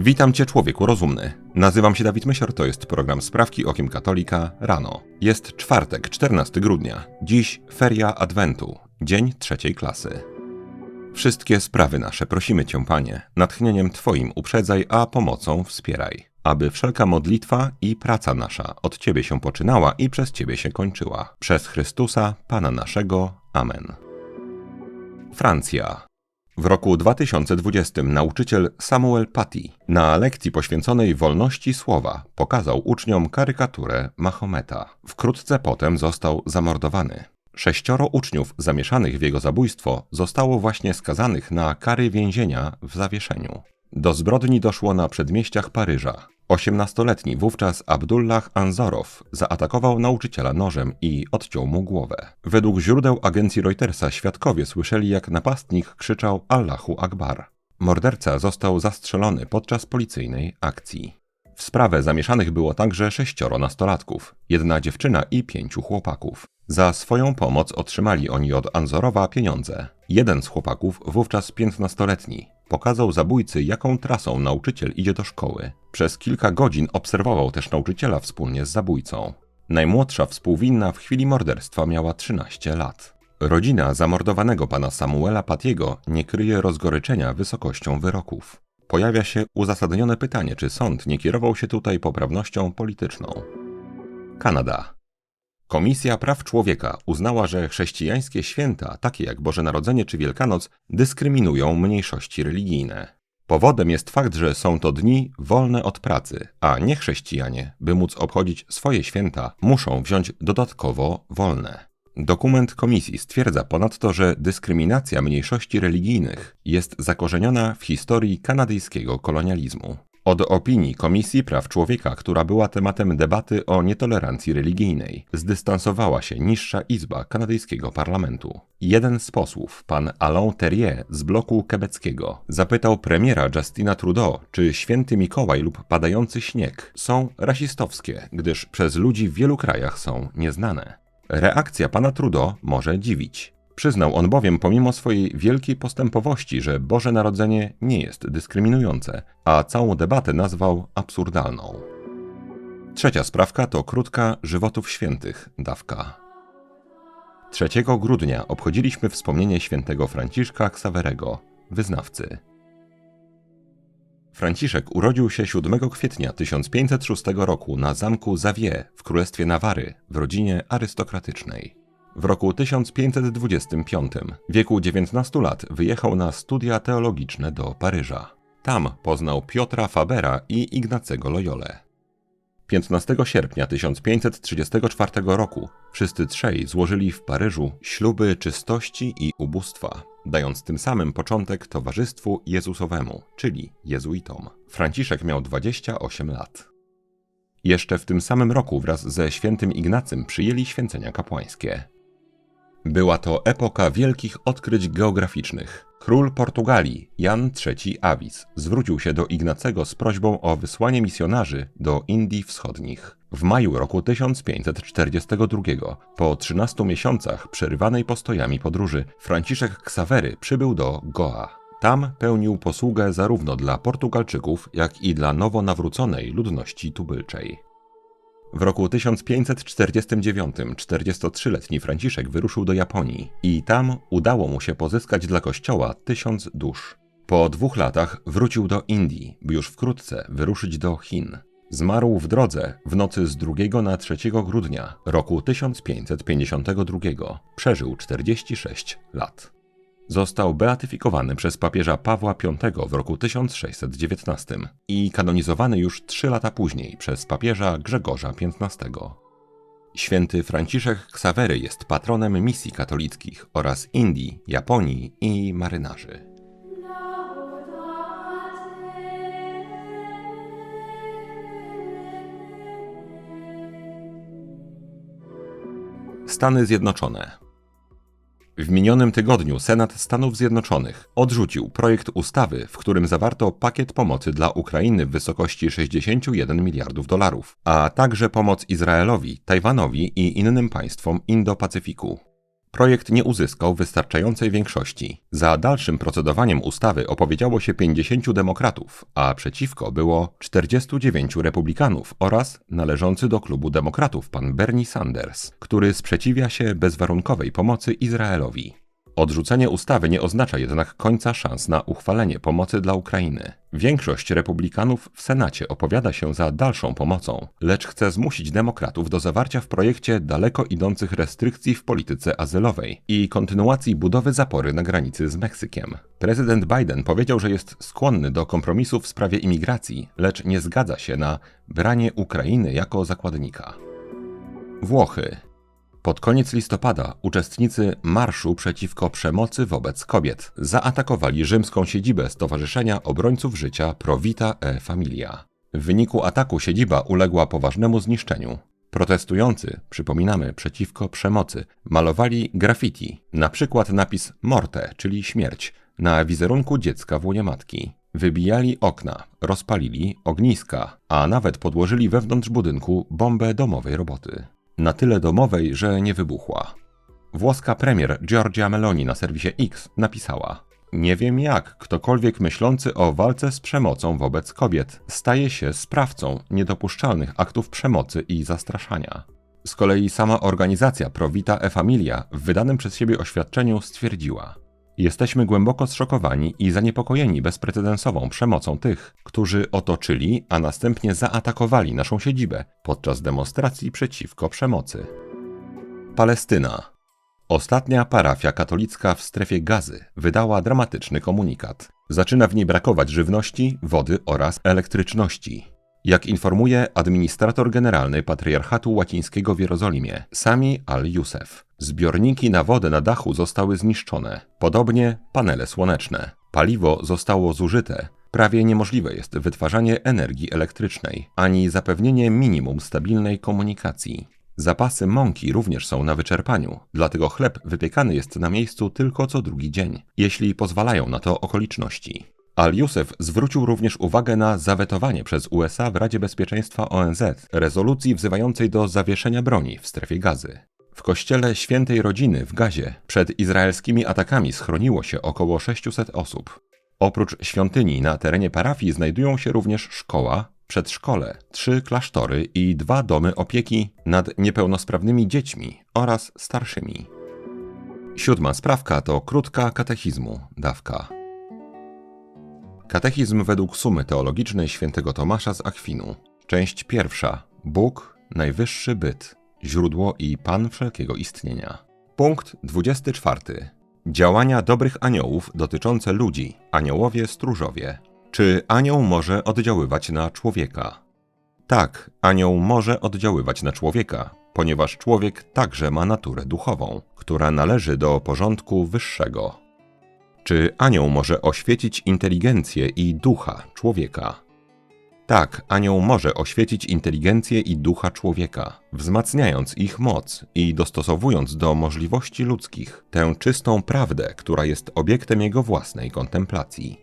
Witam Cię, człowieku rozumny. Nazywam się Dawid Mysior, to jest program Sprawki Okiem Katolika rano. Jest czwartek, 14 grudnia. Dziś feria Adwentu, dzień trzeciej klasy. Wszystkie sprawy nasze prosimy Cię, Panie, natchnieniem Twoim uprzedzaj, a pomocą wspieraj. Aby wszelka modlitwa i praca nasza od Ciebie się poczynała i przez Ciebie się kończyła. Przez Chrystusa, Pana naszego. Amen. Francja. W roku 2020 nauczyciel Samuel Paty na lekcji poświęconej wolności słowa pokazał uczniom karykaturę Mahometa. Wkrótce potem został zamordowany. Sześcioro uczniów zamieszanych w jego zabójstwo zostało właśnie skazanych na kary więzienia w zawieszeniu. Do zbrodni doszło na przedmieściach Paryża. Osiemnastoletni wówczas Abdullah Anzorow zaatakował nauczyciela nożem i odciął mu głowę. Według źródeł agencji Reutersa świadkowie słyszeli, jak napastnik krzyczał Allahu Akbar. Morderca został zastrzelony podczas policyjnej akcji. W sprawę zamieszanych było także sześcioro nastolatków, jedna dziewczyna i pięciu chłopaków. Za swoją pomoc otrzymali oni od Anzorowa pieniądze. Jeden z chłopaków, wówczas piętnastoletni, pokazał zabójcy, jaką trasą nauczyciel idzie do szkoły. Przez kilka godzin obserwował też nauczyciela wspólnie z zabójcą. Najmłodsza współwinna w chwili morderstwa miała 13 lat. Rodzina zamordowanego pana Samuela Patiego nie kryje rozgoryczenia wysokością wyroków. Pojawia się uzasadnione pytanie, czy sąd nie kierował się tutaj poprawnością polityczną. Kanada. Komisja Praw Człowieka uznała, że chrześcijańskie święta, takie jak Boże Narodzenie czy Wielkanoc, dyskryminują mniejszości religijne. Powodem jest fakt, że są to dni wolne od pracy, a niechrześcijanie, by móc obchodzić swoje święta, muszą wziąć dodatkowo wolne. Dokument komisji stwierdza ponadto, że dyskryminacja mniejszości religijnych jest zakorzeniona w historii kanadyjskiego kolonializmu. Od opinii Komisji Praw Człowieka, która była tematem debaty o nietolerancji religijnej, zdystansowała się niższa izba kanadyjskiego parlamentu. Jeden z posłów, pan Alain Terrier z bloku quebeckiego, zapytał premiera Justina Trudeau, czy święty Mikołaj lub padający śnieg są rasistowskie, gdyż przez ludzi w wielu krajach są nieznane. Reakcja pana Trudeau może dziwić. Przyznał on bowiem pomimo swojej wielkiej postępowości, że Boże Narodzenie nie jest dyskryminujące, a całą debatę nazwał absurdalną. Trzecia sprawka to krótka żywotów świętych dawka. 3 grudnia obchodziliśmy wspomnienie świętego Franciszka Ksawerego, wyznawcy. Franciszek urodził się 7 kwietnia 1506 roku na zamku Zawie w Królestwie Nawary w rodzinie arystokratycznej. W roku 1525, w wieku 19 lat, wyjechał na studia teologiczne do Paryża. Tam poznał Piotra Fabera i Ignacego Loyole. 15 sierpnia 1534 roku wszyscy trzej złożyli w Paryżu śluby czystości i ubóstwa, dając tym samym początek Towarzystwu Jezusowemu, czyli jezuitom. Franciszek miał 28 lat. Jeszcze w tym samym roku wraz ze świętym Ignacym przyjęli święcenia kapłańskie. Była to epoka wielkich odkryć geograficznych. Król Portugalii, Jan III Avis, zwrócił się do Ignacego z prośbą o wysłanie misjonarzy do Indii Wschodnich. W maju roku 1542, po 13 miesiącach przerywanej postojami podróży, Franciszek Ksawery przybył do Goa. Tam pełnił posługę zarówno dla Portugalczyków, jak i dla nowo nawróconej ludności tubylczej. W roku 1549 43-letni Franciszek wyruszył do Japonii i tam udało mu się pozyskać dla kościoła tysiąc dusz. Po dwóch latach wrócił do Indii, by już wkrótce wyruszyć do Chin. Zmarł w drodze w nocy z 2 na 3 grudnia roku 1552. Przeżył 46 lat. Został beatyfikowany przez papieża Pawła V w roku 1619 i kanonizowany już trzy lata później przez papieża Grzegorza XV. Święty Franciszek Ksawery jest patronem misji katolickich oraz Indii, Japonii i marynarzy. Stany Zjednoczone w minionym tygodniu Senat Stanów Zjednoczonych odrzucił projekt ustawy, w którym zawarto pakiet pomocy dla Ukrainy w wysokości 61 miliardów dolarów, a także pomoc Izraelowi, Tajwanowi i innym państwom Indo-Pacyfiku. Projekt nie uzyskał wystarczającej większości. Za dalszym procedowaniem ustawy opowiedziało się 50 demokratów, a przeciwko było 49 republikanów oraz należący do klubu demokratów pan Bernie Sanders, który sprzeciwia się bezwarunkowej pomocy Izraelowi. Odrzucenie ustawy nie oznacza jednak końca szans na uchwalenie pomocy dla Ukrainy. Większość republikanów w Senacie opowiada się za dalszą pomocą, lecz chce zmusić demokratów do zawarcia w projekcie daleko idących restrykcji w polityce azylowej i kontynuacji budowy zapory na granicy z Meksykiem. Prezydent Biden powiedział, że jest skłonny do kompromisu w sprawie imigracji, lecz nie zgadza się na branie Ukrainy jako zakładnika. Włochy. Pod koniec listopada uczestnicy marszu przeciwko przemocy wobec kobiet zaatakowali rzymską siedzibę Stowarzyszenia Obrońców Życia Pro Vita e Familia. W wyniku ataku siedziba uległa poważnemu zniszczeniu. Protestujący, przypominamy, przeciwko przemocy, malowali graffiti, na przykład napis Morte, czyli śmierć, na wizerunku dziecka w łonie matki. Wybijali okna, rozpalili ogniska, a nawet podłożyli wewnątrz budynku bombę domowej roboty na tyle domowej, że nie wybuchła. Włoska premier Giorgia Meloni na serwisie X napisała: Nie wiem jak ktokolwiek myślący o walce z przemocą wobec kobiet staje się sprawcą niedopuszczalnych aktów przemocy i zastraszania. Z kolei sama organizacja Provita e Familia w wydanym przez siebie oświadczeniu stwierdziła: Jesteśmy głęboko zszokowani i zaniepokojeni bezprecedensową przemocą tych, którzy otoczyli, a następnie zaatakowali naszą siedzibę podczas demonstracji przeciwko przemocy. Palestyna. Ostatnia parafia katolicka w strefie gazy wydała dramatyczny komunikat. Zaczyna w niej brakować żywności, wody oraz elektryczności. Jak informuje administrator generalny Patriarchatu Łacińskiego w Jerozolimie, Sami al-Jusef, zbiorniki na wodę na dachu zostały zniszczone, podobnie panele słoneczne. Paliwo zostało zużyte. Prawie niemożliwe jest wytwarzanie energii elektrycznej, ani zapewnienie minimum stabilnej komunikacji. Zapasy mąki również są na wyczerpaniu, dlatego chleb wypiekany jest na miejscu tylko co drugi dzień, jeśli pozwalają na to okoliczności. Al-Youssef zwrócił również uwagę na zawetowanie przez USA w Radzie Bezpieczeństwa ONZ rezolucji wzywającej do zawieszenia broni w strefie gazy. W kościele Świętej Rodziny w Gazie przed izraelskimi atakami schroniło się około 600 osób. Oprócz świątyni na terenie parafii znajdują się również szkoła, przedszkole, trzy klasztory i dwa domy opieki nad niepełnosprawnymi dziećmi oraz starszymi. Siódma sprawka to krótka katechizmu, dawka. Katechizm według sumy teologicznej świętego Tomasza z Akwinu. Część pierwsza. Bóg, najwyższy byt, źródło i pan wszelkiego istnienia. Punkt 24. Działania dobrych aniołów dotyczące ludzi, aniołowie stróżowie. Czy anioł może oddziaływać na człowieka? Tak, anioł może oddziaływać na człowieka, ponieważ człowiek także ma naturę duchową, która należy do porządku wyższego. Czy anioł może oświecić inteligencję i ducha człowieka? Tak, anioł może oświecić inteligencję i ducha człowieka, wzmacniając ich moc i dostosowując do możliwości ludzkich tę czystą prawdę, która jest obiektem jego własnej kontemplacji.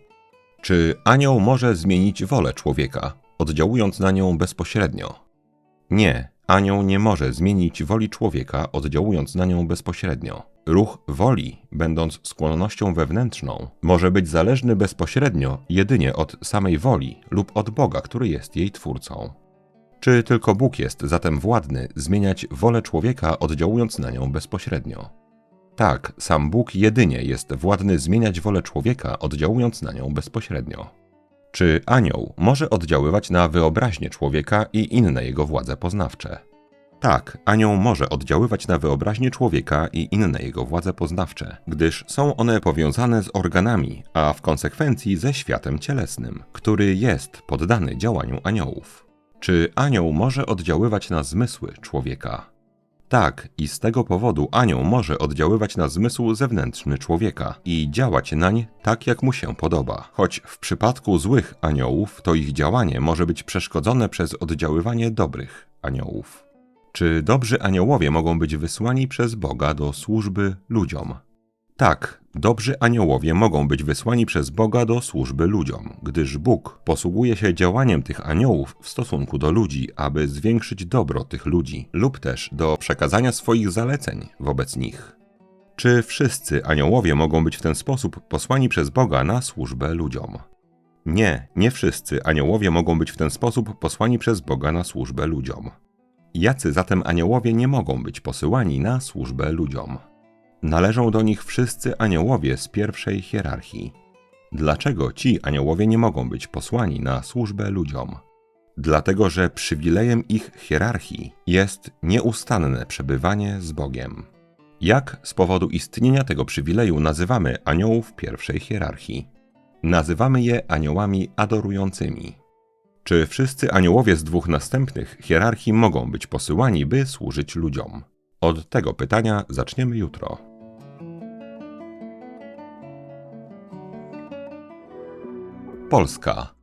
Czy anioł może zmienić wolę człowieka, oddziałując na nią bezpośrednio? Nie, anioł nie może zmienić woli człowieka, oddziałując na nią bezpośrednio. Ruch woli, będąc skłonnością wewnętrzną, może być zależny bezpośrednio jedynie od samej woli lub od Boga, który jest jej twórcą. Czy tylko Bóg jest zatem władny zmieniać wolę człowieka, oddziałując na nią bezpośrednio? Tak, sam Bóg jedynie jest władny zmieniać wolę człowieka, oddziałując na nią bezpośrednio. Czy anioł może oddziaływać na wyobraźnię człowieka i inne jego władze poznawcze? Tak, anioł może oddziaływać na wyobraźnię człowieka i inne jego władze poznawcze, gdyż są one powiązane z organami, a w konsekwencji ze światem cielesnym, który jest poddany działaniu aniołów. Czy anioł może oddziaływać na zmysły człowieka? Tak, i z tego powodu anioł może oddziaływać na zmysł zewnętrzny człowieka i działać nań tak, jak mu się podoba. Choć w przypadku złych aniołów to ich działanie może być przeszkodzone przez oddziaływanie dobrych aniołów. Czy dobrzy aniołowie mogą być wysłani przez Boga do służby ludziom? Tak, dobrzy aniołowie mogą być wysłani przez Boga do służby ludziom, gdyż Bóg posługuje się działaniem tych aniołów w stosunku do ludzi, aby zwiększyć dobro tych ludzi, lub też do przekazania swoich zaleceń wobec nich. Czy wszyscy aniołowie mogą być w ten sposób posłani przez Boga na służbę ludziom? Nie, nie wszyscy aniołowie mogą być w ten sposób posłani przez Boga na służbę ludziom. Jacy zatem aniołowie nie mogą być posyłani na służbę ludziom? Należą do nich wszyscy aniołowie z pierwszej hierarchii. Dlaczego ci aniołowie nie mogą być posłani na służbę ludziom? Dlatego, że przywilejem ich hierarchii jest nieustanne przebywanie z Bogiem. Jak z powodu istnienia tego przywileju nazywamy aniołów pierwszej hierarchii? Nazywamy je aniołami adorującymi. Czy wszyscy aniołowie z dwóch następnych hierarchii mogą być posyłani, by służyć ludziom? Od tego pytania zaczniemy jutro. Polska.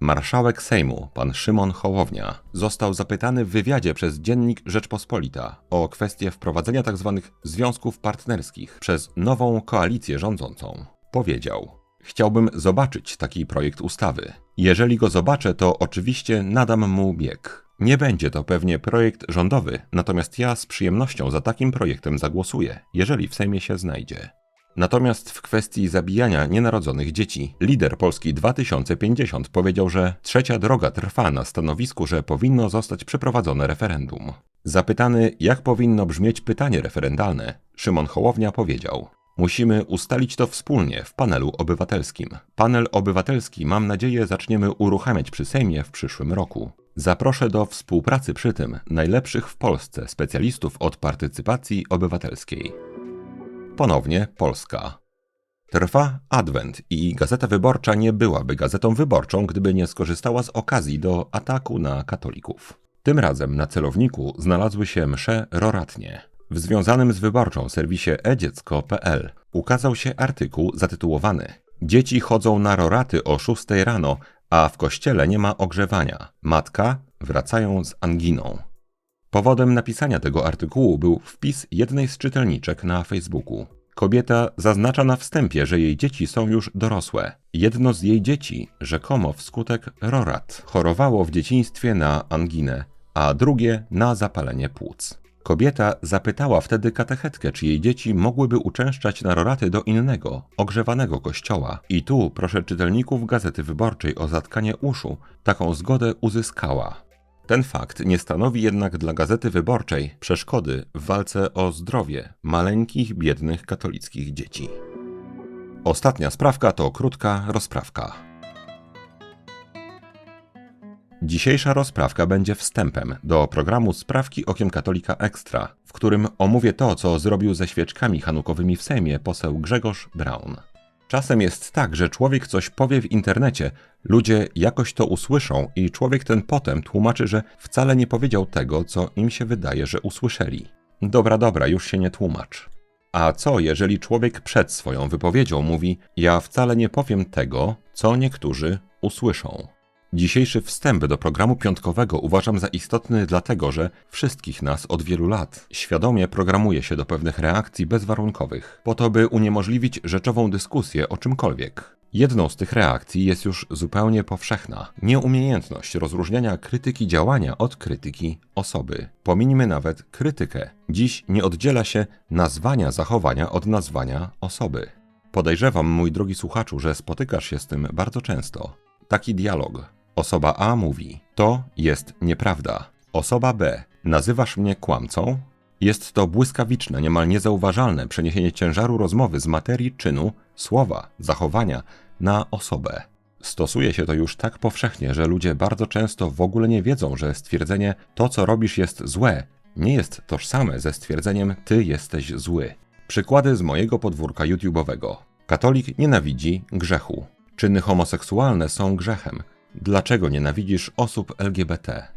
Marszałek Sejmu, pan Szymon Hołownia, został zapytany w wywiadzie przez dziennik Rzeczpospolita o kwestię wprowadzenia tzw. związków partnerskich przez nową koalicję rządzącą. Powiedział: Chciałbym zobaczyć taki projekt ustawy. Jeżeli go zobaczę, to oczywiście nadam mu bieg. Nie będzie to pewnie projekt rządowy, natomiast ja z przyjemnością za takim projektem zagłosuję, jeżeli w Sejmie się znajdzie. Natomiast w kwestii zabijania nienarodzonych dzieci, lider Polski 2050 powiedział, że trzecia droga trwa na stanowisku, że powinno zostać przeprowadzone referendum. Zapytany, jak powinno brzmieć pytanie referendalne, Szymon Hołownia powiedział: Musimy ustalić to wspólnie w panelu obywatelskim. Panel obywatelski, mam nadzieję, zaczniemy uruchamiać przy Sejmie w przyszłym roku. Zaproszę do współpracy przy tym najlepszych w Polsce specjalistów od partycypacji obywatelskiej. Ponownie Polska. Trwa adwent i Gazeta Wyborcza nie byłaby gazetą wyborczą, gdyby nie skorzystała z okazji do ataku na katolików. Tym razem na celowniku znalazły się msze roratnie. W związanym z wyborczą serwisie edziecko.pl ukazał się artykuł zatytułowany Dzieci chodzą na roraty o 6 rano, a w kościele nie ma ogrzewania. Matka wracają z anginą. Powodem napisania tego artykułu był wpis jednej z czytelniczek na Facebooku. Kobieta zaznacza na wstępie, że jej dzieci są już dorosłe. Jedno z jej dzieci, rzekomo wskutek rorat, chorowało w dzieciństwie na anginę, a drugie na zapalenie płuc. Kobieta zapytała wtedy katechetkę, czy jej dzieci mogłyby uczęszczać na roraty do innego, ogrzewanego kościoła. I tu proszę czytelników Gazety Wyborczej o zatkanie uszu. Taką zgodę uzyskała. Ten fakt nie stanowi jednak dla Gazety Wyborczej przeszkody w walce o zdrowie maleńkich, biednych katolickich dzieci. Ostatnia sprawka to krótka rozprawka. Dzisiejsza rozprawka będzie wstępem do programu Sprawki Okiem Katolika Ekstra, w którym omówię to, co zrobił ze świeczkami hanukowymi w Sejmie poseł Grzegorz Braun. Czasem jest tak, że człowiek coś powie w internecie, ludzie jakoś to usłyszą i człowiek ten potem tłumaczy, że wcale nie powiedział tego, co im się wydaje, że usłyszeli. Dobra, dobra, już się nie tłumacz. A co, jeżeli człowiek przed swoją wypowiedzią mówi: Ja wcale nie powiem tego, co niektórzy usłyszą? Dzisiejszy wstęp do programu piątkowego uważam za istotny dlatego, że wszystkich nas od wielu lat świadomie programuje się do pewnych reakcji bezwarunkowych, po to by uniemożliwić rzeczową dyskusję o czymkolwiek. Jedną z tych reakcji jest już zupełnie powszechna nieumiejętność rozróżniania krytyki działania od krytyki osoby. Pomińmy nawet krytykę. Dziś nie oddziela się nazwania zachowania od nazwania osoby. Podejrzewam, mój drogi słuchaczu, że spotykasz się z tym bardzo często. Taki dialog. Osoba A mówi: To jest nieprawda. Osoba B: Nazywasz mnie kłamcą? Jest to błyskawiczne, niemal niezauważalne przeniesienie ciężaru rozmowy z materii czynu, słowa, zachowania na osobę. Stosuje się to już tak powszechnie, że ludzie bardzo często w ogóle nie wiedzą, że stwierdzenie to, co robisz, jest złe, nie jest tożsame ze stwierdzeniem ty jesteś zły. Przykłady z mojego podwórka YouTube'owego. Katolik nienawidzi grzechu. Czyny homoseksualne są grzechem. Dlaczego nienawidzisz osób LGBT?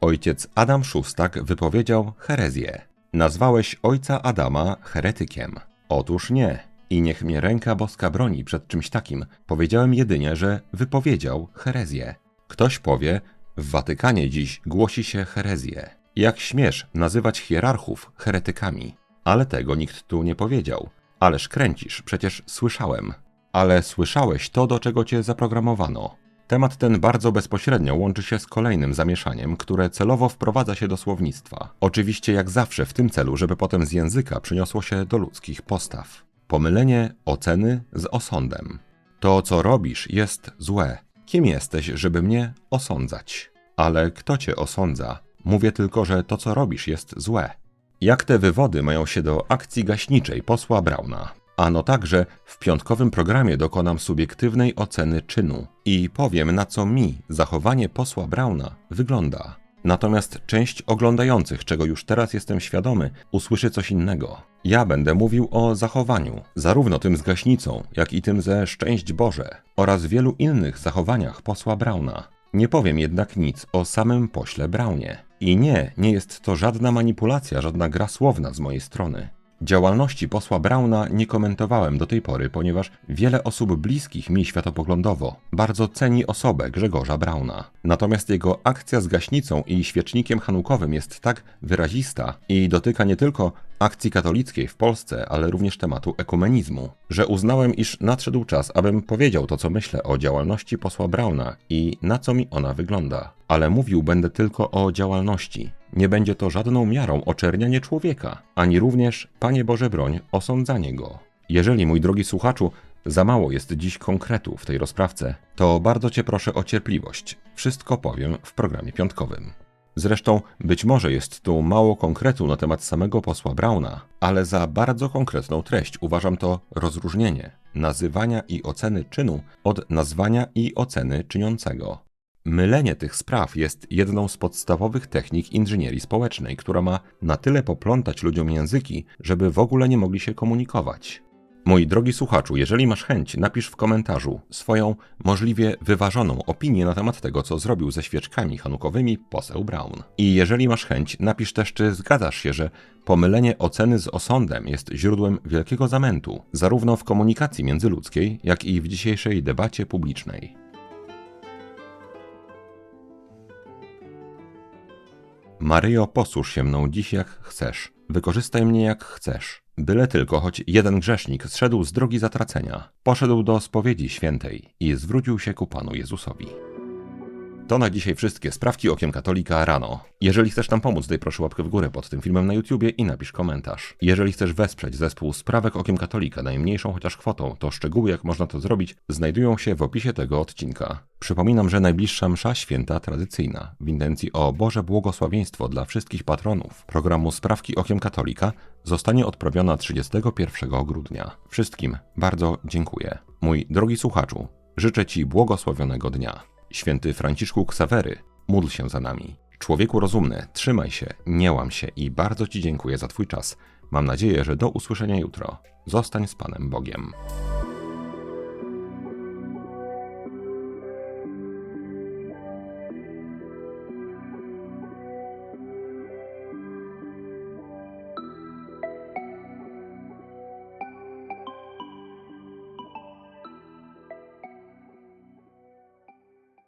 Ojciec Adam Szustak wypowiedział herezję. Nazwałeś ojca Adama heretykiem. Otóż nie. I niech mnie ręka boska broni przed czymś takim. Powiedziałem jedynie, że wypowiedział herezję. Ktoś powie, w Watykanie dziś głosi się herezję. Jak śmiesz nazywać hierarchów heretykami? Ale tego nikt tu nie powiedział. Ależ kręcisz, przecież słyszałem. Ale słyszałeś to, do czego cię zaprogramowano. Temat ten bardzo bezpośrednio łączy się z kolejnym zamieszaniem, które celowo wprowadza się do słownictwa. Oczywiście jak zawsze w tym celu, żeby potem z języka przyniosło się do ludzkich postaw. Pomylenie oceny z osądem. To, co robisz, jest złe. Kim jesteś, żeby mnie osądzać? Ale kto cię osądza? Mówię tylko, że to, co robisz, jest złe. Jak te wywody mają się do akcji gaśniczej posła Brauna? Ano także w piątkowym programie dokonam subiektywnej oceny czynu i powiem, na co mi zachowanie posła Brauna wygląda. Natomiast część oglądających, czego już teraz jestem świadomy, usłyszy coś innego. Ja będę mówił o zachowaniu, zarówno tym z gaśnicą, jak i tym ze Szczęść Boże oraz wielu innych zachowaniach posła Brauna. Nie powiem jednak nic o samym pośle Braunie. I nie, nie jest to żadna manipulacja, żadna gra słowna z mojej strony. Działalności posła Brauna nie komentowałem do tej pory, ponieważ wiele osób bliskich mi światopoglądowo bardzo ceni osobę Grzegorza Brauna. Natomiast jego akcja z gaśnicą i świecznikiem hanukowym jest tak wyrazista i dotyka nie tylko akcji katolickiej w Polsce, ale również tematu ekumenizmu, że uznałem, iż nadszedł czas, abym powiedział to, co myślę o działalności posła Brauna i na co mi ona wygląda. Ale mówił będę tylko o działalności. Nie będzie to żadną miarą oczernianie człowieka, ani również, Panie Boże broń, osądzanie go. Jeżeli, mój drogi słuchaczu, za mało jest dziś konkretu w tej rozprawce, to bardzo Cię proszę o cierpliwość. Wszystko powiem w programie piątkowym. Zresztą być może jest tu mało konkretu na temat samego posła Brauna, ale za bardzo konkretną treść uważam to rozróżnienie nazywania i oceny czynu od nazwania i oceny czyniącego. Mylenie tych spraw jest jedną z podstawowych technik inżynierii społecznej, która ma na tyle poplątać ludziom języki, żeby w ogóle nie mogli się komunikować. Mój drogi słuchaczu, jeżeli masz chęć, napisz w komentarzu swoją możliwie wyważoną opinię na temat tego, co zrobił ze świeczkami hanukowymi poseł Brown. I jeżeli masz chęć, napisz też, czy zgadzasz się, że pomylenie oceny z osądem jest źródłem wielkiego zamętu, zarówno w komunikacji międzyludzkiej, jak i w dzisiejszej debacie publicznej. Maryjo, posłuż się mną dziś jak chcesz. Wykorzystaj mnie jak chcesz. Byle tylko choć jeden grzesznik zszedł z drogi zatracenia, poszedł do spowiedzi świętej i zwrócił się ku Panu Jezusowi. To na dzisiaj wszystkie sprawki okiem katolika rano. Jeżeli chcesz nam pomóc, daj proszę łapkę w górę pod tym filmem na YouTubie i napisz komentarz. Jeżeli chcesz wesprzeć zespół Sprawek Okiem Katolika najmniejszą chociaż kwotą, to szczegóły jak można to zrobić znajdują się w opisie tego odcinka. Przypominam, że najbliższa msza święta tradycyjna w intencji o Boże błogosławieństwo dla wszystkich patronów programu Sprawki Okiem Katolika zostanie odprawiona 31 grudnia. Wszystkim bardzo dziękuję. Mój drogi słuchaczu, życzę Ci błogosławionego dnia. Święty Franciszku Ksawery, módl się za nami. Człowieku rozumny, trzymaj się, nie łam się i bardzo Ci dziękuję za Twój czas. Mam nadzieję, że do usłyszenia jutro. Zostań z Panem Bogiem.